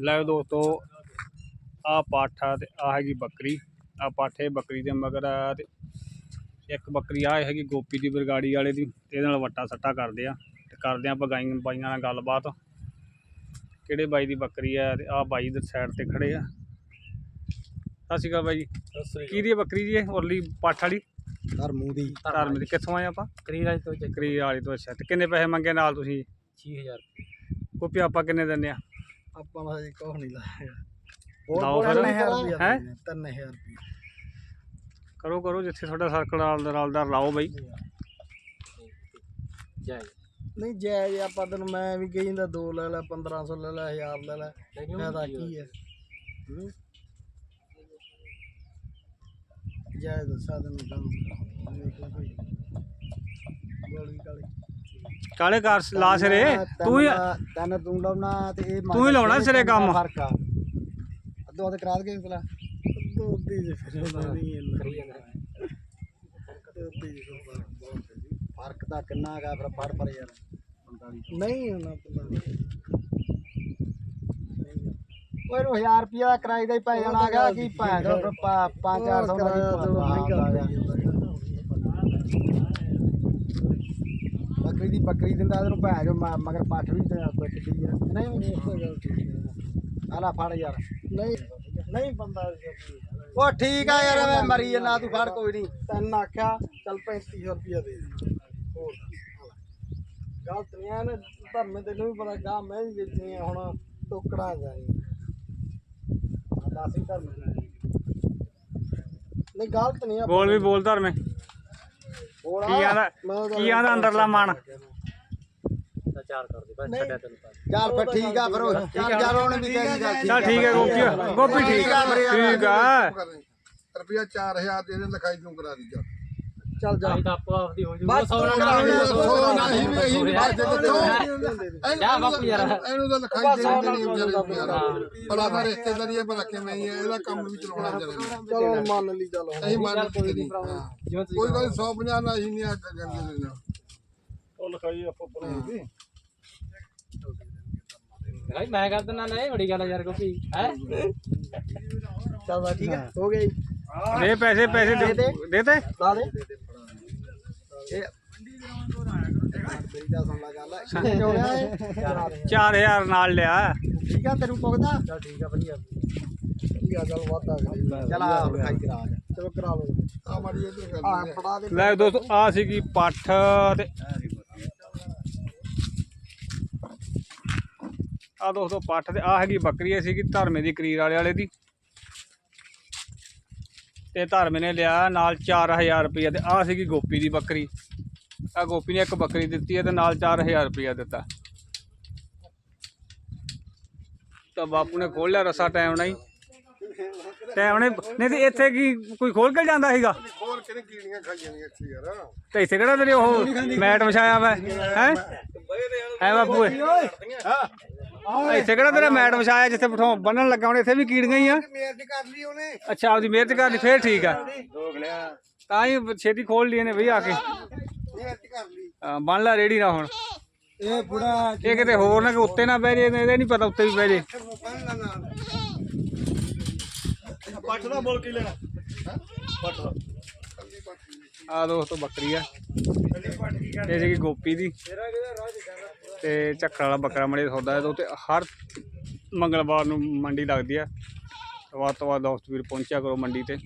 ਲੈ ਦੋਸਤੋ ਆ ਪਾਠਾ ਤੇ ਆ ਹੈਗੀ ਬੱਕਰੀ। ਆ ਪਾਠੇ ਬੱਕਰੀ ਦੇ ਮਗਰ ਆ ਤੇ ਇੱਕ ਬੱਕਰੀ ਆ ਹੈਗੀ ਗੋਪੀ ਦੀ ਬਰਗਾੜੀ ਵਾਲੇ ਦੀ। ਤੇ ਇਹਦੇ ਨਾਲ ਵੱਟਾ ਸੱਟਾ ਕਰਦੇ ਆ ਤੇ ਕਰਦੇ ਆ ਬਗਾਈਆਂ ਬਾਈਆਂ ਨਾਲ ਗੱਲਬਾਤ। ਕਿਹੜੇ ਬਾਈ ਦੀ ਬੱਕਰੀ ਆ ਤੇ ਆ ਬਾਈ ਦੇ ਸਾਈਡ ਤੇ ਖੜੇ ਆ। ਸਤਿ ਸ਼੍ਰੀ ਅਕਾਲ ਬਾਈ ਜੀ। ਕੀ ਦੀ ਬੱਕਰੀ ਜੀ ਇਹ ਉਰਲੀ ਪਾਠ ਵਾਲੀ? ਧਰਮੂ ਦੀ। ਧਰਮ ਦੀ। ਕਿੱਥੋਂ ਆਏ ਆਪਾਂ? ਕਰੀਰਾਜ ਤੋਂ ਚੱਕ ਕਰੀ ਵਾਲੀ ਤੋਂ ਅੱਛਾ। ਤੇ ਕਿੰਨੇ ਪੈਸੇ ਮੰਗੇ ਨਾਲ ਤੁਸੀਂ? 6000 ਕੋਪੀ ਆਪਾਂ ਕਿੰਨੇ ਦਿੰਦੇ ਆ? ਆਪਾਂ ਦਾ ਜੀ ਕੋਹ ਨਹੀਂ ਲਾਇਆ। ਲਾਓ ਫਿਰ। ਹੈਂ? 3000 ਰੁਪਏ ਕਰੋ ਕਰੋ ਜਿੱਥੇ ਤੁਹਾਡਾ ਸਰਕਲ ਨਾਲ ਰਲਦਾ ਲਾਓ ਬਾਈ। ਜੈ। ਨਹੀਂ ਜੈ ਜੀ ਆਪਾਂ ਤੈਨੂੰ ਮੈਂ ਵੀ ਕਹੀ ਜਾਂਦਾ 2 ਲੈ ਲੈ 1500 ਲੈ ਲੈ 1000 ਲੈ ਲੈ ਫਾਇਦਾ ਕੀ ਹੈ ਹੂੰ? ਜੈ ਦੱਸਾਂ ਤੈਨੂੰ ਕੰਮ ਗੋਲੀ ਕਾਲੀ ਕਾਲੇ ਕਾਰ ਲਾ ਸਿਰੇ? ਤੂੰ ਹੀ ਤਨ ਤੂੰ ਲਾਉਣਾ ਤੇ ਇਹ ਤੂੰ ਹੀ ਲਾਉਣਾ ਸਿਰੇ ਕੰਮ। ਫ਼ਰਕ ਆ। ਅੱਧੋ ਅੱਧ ਕਰਾ ਦੇ ਭਲਾ। ਅੱਧੋ ਅੱਧੀ ਜੇ ਫਿਰ ਨਹੀਂ ਕਰੀ ਜਾਂਦਾ। ਫ਼ਰਕ ਤਾਂ ਕਿੰਨਾ ਹੈਗਾ ਫਿਰ ਪੜ ਪਰ ਯਾਰ। 45 ਨਹੀਂ ਉਹਨਾਂ ਪਤਾ ਓਏ ਨੂੰ 1000 ਰੁਪਿਆ ਦਾ ਕਿਰਾਏ ਦਾ ਹੀ ਪੈ ਜਾਣਾ ਹੈਗਾ ਕੀ ਪੈ ਦੋ 5 400 ਦਾ ਕੀ ਬੱਕਰੀ ਦੀ ਬੱਕਰੀ ਦਿੰਦਾ ਇਹਨੂੰ ਭੈ ਜੋ ਮਗਰ ਪੱਠ ਵੀ ਤੇ ਬੱਕਰੀ ਆ ਨਹੀਂ ਆਲਾ ਫੜ ਯਾਰ। ਨਹੀਂ ਨਹੀਂ ਬੰਦਾ ਉਹ ਠੀਕ ਆ ਯਾਰ ਮੈਂ ਮਰੀ ਜਨਾ ਤੂੰ ਫੜ ਕੋਈ ਨਹੀਂ। ਤੈਨੂੰ ਆਖਿਆ ਚੱਲ 3500 ਰੁਪਿਆ ਦੇ ਹੋਰ ਗਲਤ ਨਹੀਂ ਆ ਨਾ ਧਰਮੇ ਤੈਨੂੰ ਵੀ ਪਤਾ ਗਾ ਮੈਂ ਵੀ ਵੇਚਣੀ ਆ ਹੁਣ ਟੋਕੜਾ ਜਾਣੀ ਦਾਸੀ ਧਰਮ ਨਹੀਂ ਗਲਤ ਨਹੀਂ ਆ ਬੋਲ ਵੀ ਬੋਲ ਧਰਮੇ। ਹੋਰ ਕੀ ਆਂਦਾ ਕੀ ਆਂਦਾ ਅੰਦਰਲਾ ਮਨ? ਚਾਰ ਕਰ ਦੇ ਬਸ ਛੱਡਿਆ ਤੈਨੂੰ ਚੱਲ ਫਿਰ ਠੀਕ ਆ ਫਿਰ ਉਹ- ਚੱਲ ਯਾਰ ਉਹਨੇ ਵੀ ਕਹਿ ਦਿੱਤਾ ਚਲ ਠੀਕ ਹੈ ਗੋਪੀ ਗੋਪੀ ਠੀਕ ਆ। ਠੀਕ ਆ ਰੁਪਿਆ 4000 ਦੇ ਦੇ ਲਿਖਾਈ ਤੂੰ ਕਰਾ ਦੀ ਜਾ ਚੱਲ ਜਾ ਤਾਂ ਆਪੋ ਆਪਦੀ ਹੋ ਜੂ ਬਸ ਸੌ ਨਹੀਂ ਵੀ ਇਹੀ ਨਹੀਂ ਬਾਜੇ ਤੇ ਜਾ ਬਾਪੂ ਯਾਰ। ਇਹਨੂੰ ਤਾਂ ਲਿਖਾਈ ਦੇ ਦੇਣੀ ਵਿਚਾਰੇ ਯਾਰ। ਭਲਾ ਦਾ ਰਿਸ਼ਤੇਦਾਰੀ ਹੈ ਭਲਾ ਕਿਵੇਂ ਹੀ ਹੈ ਇਹਦਾ ਕੰਮ ਵੀ ਚਲਾਉਣਾ ਵਿਚਾਰੇ ਚਲੋ ਮੰਨ ਲਈ ਚੱਲ ਅਸੀਂ ਮੰਨ ਕੋਈ ਤੁਸੀਂ ਕੋਈ ਗੱਲ 150 ਨਾਲ ਅਸੀਂ ਨਹੀਂ ਅੱਗ ਕਰਦੇ ਦੇਣਾ ਭਾਈ ਮੈਂ ਕਰ ਦਿੰਦਾ ਨਾ ਇਹ ਬੜੀ ਗੱਲ ਆ ਯਾਰ ਕੋਈ ਹੈ? ਚੱਲ ਠੀਕ ਹੈ ਹੋ ਗਿਆ ਜੀ। ਦੇ ਪੈਸੇ ਪੈਸੇ ਦੇ। ਦੇ ਲਾ ਦੇ। ਇਹ ਮੇਰੀ ਤਾਂ ਸੁਣ ਲਾ ਗੱਲ ਕਿੰਨੇ ਚ ਹੋ ਗਿਆ ਇਹ 4000 ਨਾਲ ਲਿਆ। ਠੀਕ ਆ ਤੈਨੂੰ ਪੁੱਗਦਾ? ਚੱਲ ਠੀਕ ਆ ਵਧੀਆ। ਠੀਕ ਆ ਚੱਲ ਵਾਦਾ ਚਲ ਆ ਲਿਖਾਈ ਕਰਾ ਆ ਚਲੋ ਕਰਾ ਲਓ। ਆ ਮਾੜੀ ਇਹ ਗੱਲ ਆ ਫੜਾ ਦੇ। ਲੈ ਦੋਸਤੋ ਆ ਸੀਗੀ ਪੱਠ ਤੇ ਆ ਦੋਸਤੋ ਪੱਠ ਤੇ ਆ ਹੈਗੀ ਬੱਕਰੀ ਸੀਗੀ ਧਰਮੇ ਦੀ ਕਰੀਰ ਵਾਲੇ ਵਾਲੇ ਦੀ। ਤੇ ਧਰਮੇ ਨੇ ਲਿਆ ਨਾਲ 4000 ਰੁਪਏ ਤੇ ਆ ਸੀਗੀ ਗੋਪੀ ਦੀ ਬੱਕਰੀ। ਆ ਗੋਪੀ ਨੇ ਇੱਕ ਬੱਕਰੀ ਦਿੱਤੀ ਹੈ ਤੇ ਨਾਲ 4000 ਰੁਪਏ ਦਿੱਤਾ। ਤਾਂ ਬਾਪੂ ਨੇ ਖੋਲ ਲਿਆ ਰਸਾ ਟਾਈਮ ਨਾਲ ਹੀ। ਟਾਈਮ ਨੇ ਨਹੀਂ ਤੇ ਇੱਥੇ ਕੀ ਕੋਈ ਖੋਲ ਕੇ ਜਾਂਦਾ ਸੀਗਾ? ਹੋਰ ਕਿਹਨੇ ਕੀੜੀਆਂ ਖਾਈ ਜਾਂਦੀਆਂ ਇੱਥੇ ਯਾਰ। ਤੇ ਇੱਥੇ ਕਿਹੜਾ ਤੇਰੇ ਉਹ ਮੈਟ ਵਿਛਾਇਆ ਵਾ ਹੈ? ਹੈ ਬਾਪੂ ਹਾਂ। ਇੱਥੇ ਕਿਹੜਾ ਤੇਰਾ ਮੈਟ ਵਿਛਾਇਆ ਜਿੱਥੇ ਬਿਠਾਉ ਬੰਨਣ ਲੱਗਾ ਹੁਣ ਇੱਥੇ ਵੀ ਕੀੜੀਆਂ ਹੀ ਆ। ਮੇਰ ਦੀ ਕਰ ਲਈ ਉਹਨੇ ਅੱਛਾ ਆਪਦੀ ਮਿਹਨਤ ਕਰਨੀ ਫੇਰ ਠੀਕ ਆ। ਤਾਂ ਹੀ ਛੇਤੀ ਖੋਲ ਲਈ ਨੇ ਬਈ ਆ ਕੇ। ਮੇਰ ਦੀ ਕਰ ਲਈ ਹਾਂ, ਬੰਨ ਲੈ ਰੇੜੀ ਨਾ ਹੁਣ। ਇਹ ਬੁੜਾ ਇਹ ਕਿਤੇ ਹੋਰ ਨਾ ਕਿ ਉੱਤੇ ਨਾ ਬਹਿ ਜੇ ਇਹਦੇ ਨਹੀਂ ਪਤਾ ਉੱਤੇ ਵੀ ਬਹਿ ਜੇ। ਪੱਠ ਦਾ ਬੋਲ ਕੀ ਲੈਣਾ? ਆ ਦੋਸਤੋ ਬੱਕਰੀ ਆ। ਇਹ ਸੀਗੀ ਗੋਪੀ ਦੀ। ਤੇ ਝੱਖੜ ਵਾਲਾ ਬੱਕਰਾ ਮੰਡੀ ਸੌਦਾ ਹੈ ਤੇ ਹਰ ਮੰਗਲਵਾਰ ਨੂੰ ਮੰਡੀ ਲੱਗਦੀ ਆ। ਵੱਧ ਤੋਂ ਵੱਧ ਦੋਸਤ ਵੀਰ ਪਹੁੰਚਿਆ ਕਰੋ ਮੰਡੀ ਤੇ।